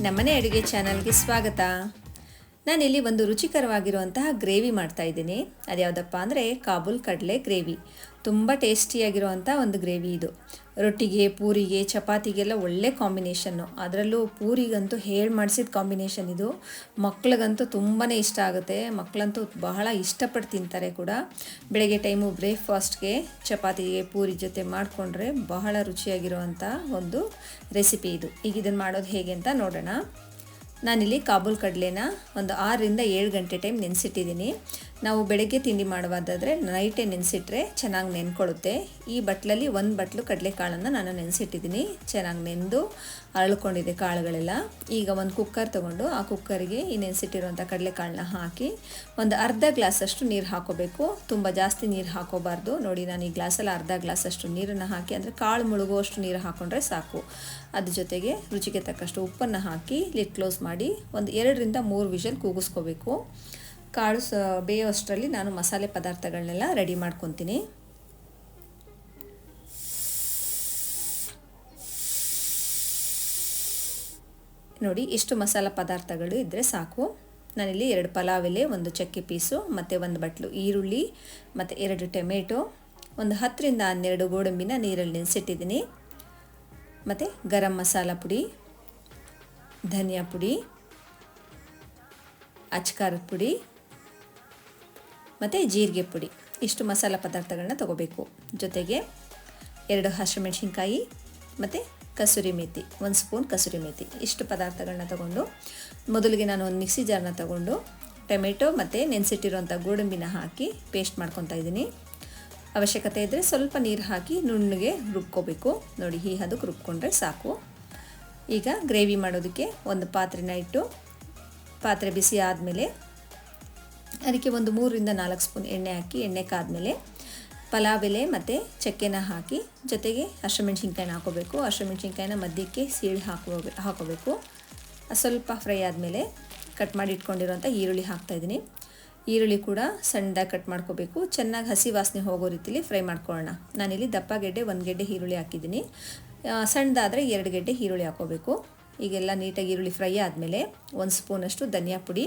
ನಮ್ಮನೆ ಅಡುಗೆ ಚಾನಲ್ಗೆ ಸ್ವಾಗತ. ನಾನಿಲ್ಲಿ ಒಂದು ರುಚಿಕರವಾಗಿರುವಂತಹ ಗ್ರೇವಿ ಮಾಡ್ತಾ ಇದ್ದೀನಿ. ಅದ್ಯಾವುದಪ್ಪ ಅಂದರೆ ಕಾಬೂಲ್ ಕಡಲೆ ಗ್ರೇವಿ. ತುಂಬ ಟೇಸ್ಟಿಯಾಗಿರುವಂಥ ಒಂದು ಗ್ರೇವಿ ಇದು. ರೊಟ್ಟಿಗೆ, ಪೂರಿಗೆ, ಚಪಾತಿಗೆಲ್ಲ ಒಳ್ಳೆ ಕಾಂಬಿನೇಷನ್ನು ಅದರಲ್ಲೂ ಪೂರಿಗಂತೂ ಹೇಳಿ ಮಾಡಿಸಿದ ಕಾಂಬಿನೇಷನ್ ಇದು. ಮಕ್ಳಿಗಂತೂ ತುಂಬಾ ಇಷ್ಟ ಆಗುತ್ತೆ. ಮಕ್ಕಳಂತೂ ಬಹಳ ಇಷ್ಟಪಟ್ಟು ತಿಂತಾರೆ ಕೂಡ. ಬೆಳಗ್ಗೆ ಟೈಮು ಬ್ರೇಕ್ಫಾಸ್ಟ್ಗೆ ಚಪಾತಿಗೆ, ಪೂರಿ ಜೊತೆ ಮಾಡಿಕೊಂಡ್ರೆ ಬಹಳ ರುಚಿಯಾಗಿರುವಂಥ ಒಂದು ರೆಸಿಪಿ ಇದು. ಈಗ ಇದನ್ನು ಮಾಡೋದು ಹೇಗೆ ಅಂತ ನೋಡೋಣ. ನಾನಿಲ್ಲಿ ಕಾಬೂಲ್ ಕಡಲೆನ ಒಂದು ಆರರಿಂದ ಏಳು ಗಂಟೆ ಟೈಮ್ ನೆನೆಸಿಟ್ಟಿದ್ದೀನಿ. ನಾವು ಬೆಳಗ್ಗೆ ತಿಂಡಿ ಮಾಡುವುದಾದರೆ ನೈಟೇ ನೆನೆಸಿಟ್ರೆ ಚೆನ್ನಾಗಿ ನೆನ್ಕೊಳ್ಳುತ್ತೆ. ಈ ಬಟ್ಲಲ್ಲಿ ಒಂದು ಬಟ್ಲು ಕಡಲೆಕಾಳನ್ನು ನಾನು ನೆನೆಸಿಟ್ಟಿದ್ದೀನಿ. ಚೆನ್ನಾಗಿ ನೆಂದು ಅರಳ್ಕೊಂಡಿದೆ ಕಾಳುಗಳೆಲ್ಲ. ಈಗ ಒಂದು ಕುಕ್ಕರ್ ತೊಗೊಂಡು ಆ ಕುಕ್ಕರಿಗೆ ಈ ನೆನೆಸಿಟ್ಟಿರುವಂಥ ಕಡಲೆಕಾಳನ್ನ ಹಾಕಿ ಒಂದು ಅರ್ಧ ಗ್ಲಾಸಷ್ಟು ನೀರು ಹಾಕೋಬೇಕು. ತುಂಬ ಜಾಸ್ತಿ ನೀರು ಹಾಕೋಬಾರ್ದು. ನೋಡಿ, ನಾನು ಈ ಗ್ಲಾಸಲ್ಲಿ ಅರ್ಧ ಗ್ಲಾಸಷ್ಟು ನೀರನ್ನು ಹಾಕಿ, ಅಂದರೆ ಕಾಳು ಮುಳುಗುವಷ್ಟು ನೀರು ಹಾಕ್ಕೊಂಡ್ರೆ ಸಾಕು. ಅದ್ರ ಜೊತೆಗೆ ರುಚಿಗೆ ತಕ್ಕಷ್ಟು ಉಪ್ಪನ್ನು ಹಾಕಿ ಲಿಟ್ ಕ್ಲೋಸ್ ಮಾಡಿ ಒಂದು ಎರಡರಿಂದ ಮೂರು ವಿಷಲ್ ಕೂಗಿಸ್ಕೋಬೇಕು. ಕಾಳು ಸ, ಬೇಯೋಷ್ಟರಲ್ಲಿ ನಾನು ಮಸಾಲೆ ಪದಾರ್ಥಗಳನ್ನೆಲ್ಲ ರೆಡಿ ಮಾಡ್ಕೊತೀನಿ. ನೋಡಿ, ಇಷ್ಟು ಮಸಾಲೆ ಪದಾರ್ಥಗಳು ಇದ್ದರೆ ಸಾಕು. ನಾನಿಲ್ಲಿ ಎರಡು ಪಲಾವ್ ಎಲೆ ಒಂದು ಚಕ್ಕೆ ಪೀಸು, ಮತ್ತು ಒಂದು ಬಟ್ಲು ಈರುಳ್ಳಿ, ಮತ್ತು ಎರಡು ಟೊಮೆಟೊ, ಒಂದು ಹತ್ತರಿಂದ ಹನ್ನೆರಡು ಗೋಡಂಬಿನ ನೀರಲ್ಲಿ ನೆನೆಸಿಟ್ಟಿದ್ದೀನಿ. ಮತ್ತು ಗರಂ ಮಸಾಲ ಪುಡಿ. ಧನಿಯಾ ಪುಡಿ, ಅಚ್ಕಾರದ ಪುಡಿ, ಮತ್ತು ಜೀರಿಗೆ ಪುಡಿ. ಇಷ್ಟು ಮಸಾಲ ಪದಾರ್ಥಗಳನ್ನ ತಗೋಬೇಕು. ಜೊತೆಗೆ ಎರಡು ಹಸಿಮೆಣಸಿನ್ಕಾಯಿ ಮತ್ತು ಕಸೂರಿ ಮೇಥಿ ಒಂದು ಸ್ಪೂನ್ ಕಸೂರಿ ಮೇಥಿ ಇಷ್ಟು ಪದಾರ್ಥಗಳನ್ನ ತಗೊಂಡು, ಮೊದಲಿಗೆ ನಾನು ಒಂದು ಮಿಕ್ಸಿ ಜಾರ್ನ ತಗೊಂಡು ಟೊಮೆಟೊ ಮತ್ತು ನೆನೆಸಿಟ್ಟಿರುವಂಥ ಗೋಡಂಬಿನ ಹಾಕಿ ಪೇಸ್ಟ್ ಮಾಡ್ಕೊತಾ ಇದ್ದೀನಿ. ಅವಶ್ಯಕತೆ ಇದ್ದರೆ ಸ್ವಲ್ಪ ನೀರು ಹಾಕಿ ನುಣ್ಣಗೆ ರುಬ್ಕೋಬೇಕು. ನೋಡಿ, ಈ ಹದಕ್ಕೆ ರುಬ್ಕೊಂಡ್ರೆ ಸಾಕು. ಈಗ ಗ್ರೇವಿ ಮಾಡೋದಕ್ಕೆ ಒಂದು ಪಾತ್ರೆನ ಇಟ್ಟು ಪಾತ್ರೆ ಬಿಸಿ ಆದಮೇಲೆ ಅದಕ್ಕೆ ಒಂದು ಮೂರರಿಂದ ನಾಲ್ಕು ಸ್ಪೂನ್ ಎಣ್ಣೆ ಹಾಕಿ, ಎಣ್ಣೆ ಕಾದ್ಮೇಲೆ ಪಲಾವ್ ಎಲೆ ಮತ್ತು ಚಕ್ಕೆನ ಹಾಕಿ, ಜೊತೆಗೆ ಹಸಿಮೆಣ್ಸಿನ್ಕಾಯಿನ ಹಾಕೋಬೇಕು. ಹಸಿಮೆಣ್ಸಿನ್ಕಾಯಿನ ಮಧ್ಯಕ್ಕೆ ಸೀಳು ಹಾಕೋ ಹಾಕೋಬೇಕು. ಸ್ವಲ್ಪ ಫ್ರೈ ಆದಮೇಲೆ ಕಟ್ ಮಾಡಿ ಇಟ್ಕೊಂಡಿರೋಂಥ ಈರುಳ್ಳಿ ಹಾಕ್ತಾಯಿದ್ದೀನಿ ಈರುಳ್ಳಿ ಕೂಡ ಸಣ್ಣದಾಗಿ ಕಟ್ ಮಾಡ್ಕೋಬೇಕು. ಚೆನ್ನಾಗಿ ಹಸಿ ವಾಸನೆ ಹೋಗೋ ರೀತಿಲಿ ಫ್ರೈ ಮಾಡ್ಕೊಳ್ಳೋಣ. ನಾನಿಲ್ಲಿ ದಪ್ಪ ಗೆಡ್ಡೆ, ಒಂದು ಗೆಡ್ಡೆ ಈರುಳ್ಳಿ ಹಾಕಿದ್ದೀನಿ. ಸಣ್ಣದಾದರೆ ಎರಡು ಗಡ್ಡೆ ಈರುಳ್ಳಿ ಹಾಕೋಬೇಕು ಈಗೆಲ್ಲ ನೀಟಾಗಿ ಈರುಳ್ಳಿ ಫ್ರೈ ಆದಮೇಲೆ ಒಂದು ಸ್ಪೂನಷ್ಟು ಧನಿಯಾ ಪುಡಿ,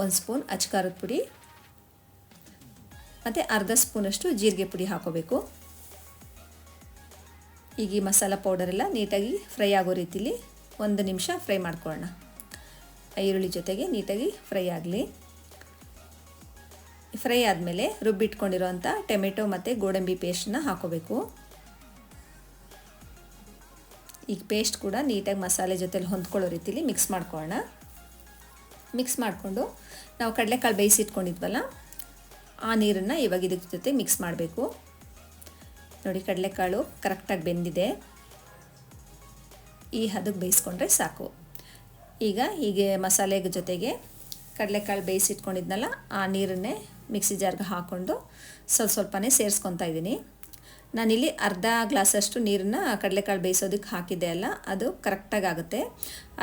ಒಂದು ಸ್ಪೂನ್ ಅಚ್ಕಾರದ ಪುಡಿ, ಮತ್ತು ಅರ್ಧ ಸ್ಪೂನಷ್ಟು ಜೀರಿಗೆ ಪುಡಿ ಹಾಕೋಬೇಕು ಈಗ ಈ ಮಸಾಲ ಪೌಡರೆಲ್ಲ ನೀಟಾಗಿ ಫ್ರೈ ಆಗೋ ರೀತಿಲಿ ಒಂದು ನಿಮಿಷ ಫ್ರೈ ಮಾಡ್ಕೊಳ್ಳೋಣ. ಈರುಳ್ಳಿ ಜೊತೆಗೆ ನೀಟಾಗಿ ಫ್ರೈ ಆಗಲಿ. ಫ್ರೈ ಆದಮೇಲೆ ರುಬ್ಬಿಟ್ಕೊಂಡಿರೋಂಥ ಟೊಮೆಟೊ ಮತ್ತು ಗೋಡಂಬಿ ಪೇಸ್ಟನ್ನ ಹಾಕೋಬೇಕು ಈಗ ಪೇಸ್ಟ್ ಕೂಡ ನೀಟಾಗಿ ಮಸಾಲೆ ಜೊತೆಲಿ ಹೊಂದ್ಕೊಳ್ಳೋ ರೀತಿಲಿ ಮಿಕ್ಸ್ ಮಾಡ್ಕೊಳ್ಳೋಣ. ಮಿಕ್ಸ್ ಮಾಡಿಕೊಂಡು ನಾವು ಕಡಲೆಕಾಳು ಬೇಯಿಸಿಟ್ಕೊಂಡಿದ್ವಲ್ಲ ಆ ನೀರನ್ನು ಇವಾಗ ಇದಕ್ಕೆ ಜೊತೆ ಮಿಕ್ಸ್ ಮಾಡಬೇಕು. ನೋಡಿ ಕಡಲೆಕಾಳು ಕರೆಕ್ಟಾಗಿ ಬೆಂದಿದೆ. ಈ ಹದಕ್ಕೆ ಬೇಯಿಸ್ಕೊಂಡ್ರೆ ಸಾಕು. ಈಗ ಹೀಗೆ ಮಸಾಲೆ ಜೊತೆಗೆ ಕಡಲೆಕಾಳು ಬೇಯಿಸಿಟ್ಕೊಂಡಿದ್ನಲ್ಲ ಆ ನೀರನ್ನೇ ಮಿಕ್ಸಿ ಜಾರ್ಗೆ ಹಾಕ್ಕೊಂಡು ಸ್ವಲ್ಪ ಸ್ವಲ್ಪನೇ ಸೇರಿಸ್ಕೊತಾ ಇದ್ದೀನಿ. ನಾನಿಲ್ಲಿ ಅರ್ಧ ಗ್ಲಾಸಷ್ಟು ನೀರನ್ನು ಕಡಲೆಕಾಳು ಬೇಯಿಸೋದಕ್ಕೆ ಹಾಕಿದ್ದೆ ಅಲ್ಲ, ಅದು ಕರೆಕ್ಟಾಗಿ ಆಗುತ್ತೆ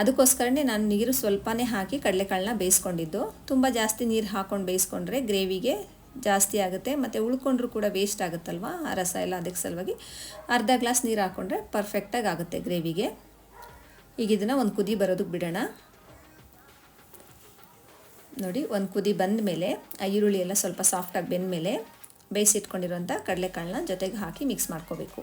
ಅದಕ್ಕೋಸ್ಕರನೇ ನಾನು ನೀರು ಸ್ವಲ್ಪನೇ ಹಾಕಿ ಕಡಲೆಕಾಳನ್ನ ಬೇಯಿಸ್ಕೊಂಡಿದ್ದು. ತುಂಬ ಜಾಸ್ತಿ ನೀರು ಹಾಕ್ಕೊಂಡು ಬೇಯಿಸ್ಕೊಂಡ್ರೆ ಗ್ರೇವಿಗೆ ಜಾಸ್ತಿ ಆಗುತ್ತೆ, ಮತ್ತು ಉಳ್ಕೊಂಡ್ರೂ ಕೂಡ ವೇಸ್ಟ್ ಆಗುತ್ತಲ್ವ? ಆ ರಸ ಎಲ್ಲ ಅದಕ್ಕೆ ಸಲುವಾಗಿ ಅರ್ಧ ಗ್ಲಾಸ್ ನೀರು ಹಾಕ್ಕೊಂಡ್ರೆ ಪರ್ಫೆಕ್ಟಾಗಿ ಆಗುತ್ತೆ ಗ್ರೇವಿಗೆ. ಈಗ ಇದನ್ನು ಒಂದು ಕುದಿ ಬರೋದಕ್ಕೆ ಬಿಡೋಣ. ನೋಡಿ, ಒಂದು ಕುದಿ ಬಂದ ಮೇಲೆ ಆ ಈರುಳ್ಳಿ ಎಲ್ಲ ಸ್ವಲ್ಪ ಸಾಫ್ಟಾಗಿ ಬೆಂದ ಮೇಲೆ ಬೇಯಿಸಿಟ್ಕೊಂಡಿರೋಂಥ ಕಡಲೆಕಾಳನ್ನ ಜೊತೆಗೆ ಹಾಕಿ ಮಿಕ್ಸ್ ಮಾಡ್ಕೋಬೇಕು.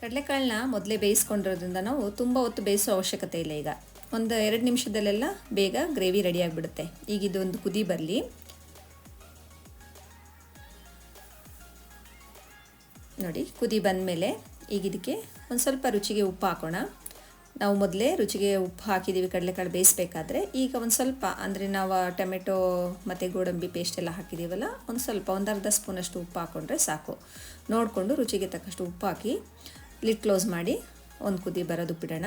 ಕಡಲೆಕಾಳನ್ನ ಮೊದಲೇ ಬೇಯಿಸ್ಕೊಂಡಿರೋದ್ರಿಂದ ನಾವು ತುಂಬ ಹೊತ್ತು ಬೇಯಿಸೋ ಅವಶ್ಯಕತೆ ಇಲ್ಲ ಈಗ. ಒಂದು ಎರಡು ನಿಮಿಷದಲ್ಲೆಲ್ಲ ಬೇಗ ಗ್ರೇವಿ ರೆಡಿ ಆಗಿಬಿಡುತ್ತೆ. ಈಗ ಇದೊಂದು ಕುದಿ ಬರಲಿ. ನೋಡಿ, ಕುದಿ ಬಂದಮೇಲೆ ಈಗ ಇದಕ್ಕೆ ಒಂದು ಸ್ವಲ್ಪ ರುಚಿಗೆ ಉಪ್ಪು ಹಾಕೋಣ. ನಾವು ಮೊದಲೇ ರುಚಿಗೆ ಉಪ್ಪು ಹಾಕಿದ್ದೀವಿ, ಕಡಲೆಕಾಳು ಬೇಯಿಸಬೇಕಾದ್ರೆ. ಈಗ ಒಂದು ಸ್ವಲ್ಪ, ಅಂದರೆ ನಾವು ಟೊಮೆಟೊ ಮತ್ತು ಗೋಡಂಬಿ ಪೇಸ್ಟ್ ಎಲ್ಲ ಹಾಕಿದ್ದೀವಲ್ಲ, ಒಂದು ಸ್ವಲ್ಪ, ಒಂದು ಅರ್ಧ ಸ್ಪೂನಷ್ಟು ಉಪ್ಪು ಹಾಕ್ಕೊಂಡ್ರೆ ಸಾಕು. ನೋಡಿಕೊಂಡು ರುಚಿಗೆ ತಕ್ಕಷ್ಟು ಉಪ್ಪು ಹಾಕಿ ಲಿಟ್ ಕ್ಲೋಸ್ ಮಾಡಿ, ಒಂದು ಕುದಿ ಬರೋದು ಬಿಡೋಣ.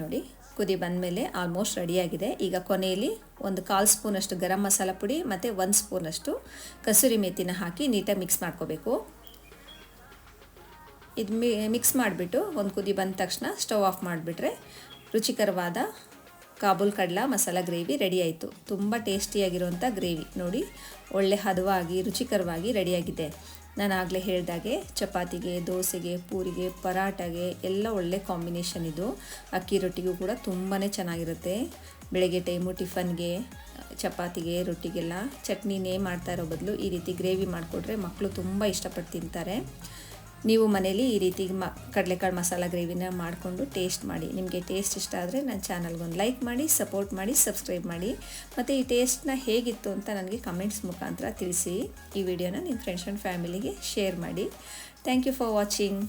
ನೋಡಿ, ಕುದಿ ಬಂದಮೇಲೆ ಆಲ್ಮೋಸ್ಟ್ ರೆಡಿಯಾಗಿದೆ ಈಗ ಕೊನೆಯಲ್ಲಿ ಒಂದು ಕಾಲು ಸ್ಪೂನಷ್ಟು ಗರಂ ಮಸಾಲ ಪುಡಿ ಮತ್ತು ಒಂದು ಸ್ಪೂನಷ್ಟು ಕಸೂರಿ ಮೇಥಿನ ಹಾಕಿ ನೀಟಾಗಿ ಮಿಕ್ಸ್ ಮಾಡ್ಕೋಬೇಕು. ಇದು ಮಿಕ್ಸ್ ಮಾಡಿಬಿಟ್ಟು ಒಂದು ಕುದಿ ಬಂದ ತಕ್ಷಣ ಸ್ಟವ್ ಆಫ್ ಮಾಡಿಬಿಟ್ರೆ ರುಚಿಕರವಾದ ಕಾಬೂಲ್ ಕಡಲ ಮಸಾಲ ಗ್ರೇವಿ ರೆಡಿ ಆಯಿತು. ತುಂಬ ಟೇಸ್ಟಿಯಾಗಿರುವಂಥ ಗ್ರೇವಿ. ನೋಡಿ, ಒಳ್ಳೆ ಹದವಾಗಿ, ರುಚಿಕರವಾಗಿ ರೆಡಿಯಾಗಿದೆ ನಾನು ಆಗಲೇ ಹೇಳಿದಾಗೆ ಚಪಾತಿಗೆ, ದೋಸೆಗೆ, ಪೂರಿಗೆ, ಪರಾಟಗೆ ಎಲ್ಲ ಒಳ್ಳೆ ಕಾಂಬಿನೇಷನ್ ಇದು. ಅಕ್ಕಿ ರೊಟ್ಟಿಗೂ ಕೂಡ ತುಂಬಾ ಚೆನ್ನಾಗಿರುತ್ತೆ. ಬೆಳಗ್ಗೆ ಟೈಮು ಟಿಫನ್ಗೆ, ಚಪಾತಿಗೆ, ರೊಟ್ಟಿಗೆಲ್ಲ ಚಟ್ನಿನೇ ಮಾಡ್ತಾ ಇರೋ ಬದಲು ಈ ರೀತಿ ಗ್ರೇವಿ ಮಾಡಿಕೊಟ್ರೆ ಮಕ್ಕಳು ತುಂಬ ಇಷ್ಟಪಟ್ಟು ತಿಂತಾರೆ. ನೀವು ಮನೇಲಿ ಈ ರೀತಿ ಮ, ಕಡಲೆಕಾಳು ಮಸಾಲ ಗ್ರೇವಿನ ಮಾಡಿಕೊಂಡು ಟೇಸ್ಟ್ ಮಾಡಿ. ನಿಮಗೆ ಟೇಸ್ಟ್ ಇಷ್ಟ ಆದರೆ ನನ್ನ ಚಾನಲ್ಗೊಂದು ಲೈಕ್ ಮಾಡಿ, ಸಪೋರ್ಟ್ ಮಾಡಿ, ಸಬ್ಸ್ಕ್ರೈಬ್ ಮಾಡಿ. ಮತ್ತು ಈ ಟೇಸ್ಟ್ನ ಹೇಗಿತ್ತು ಅಂತ ನನಗೆ ಕಮೆಂಟ್ಸ್ ಮುಖಾಂತರ ತಿಳಿಸಿ. ಈ ವಿಡಿಯೋನ ನಿಮ್ಮ ಫ್ರೆಂಡ್ಸ್ ಆ್ಯಂಡ್ ಫ್ಯಾಮಿಲಿಗೆ ಶೇರ್ ಮಾಡಿ. Thank you for watching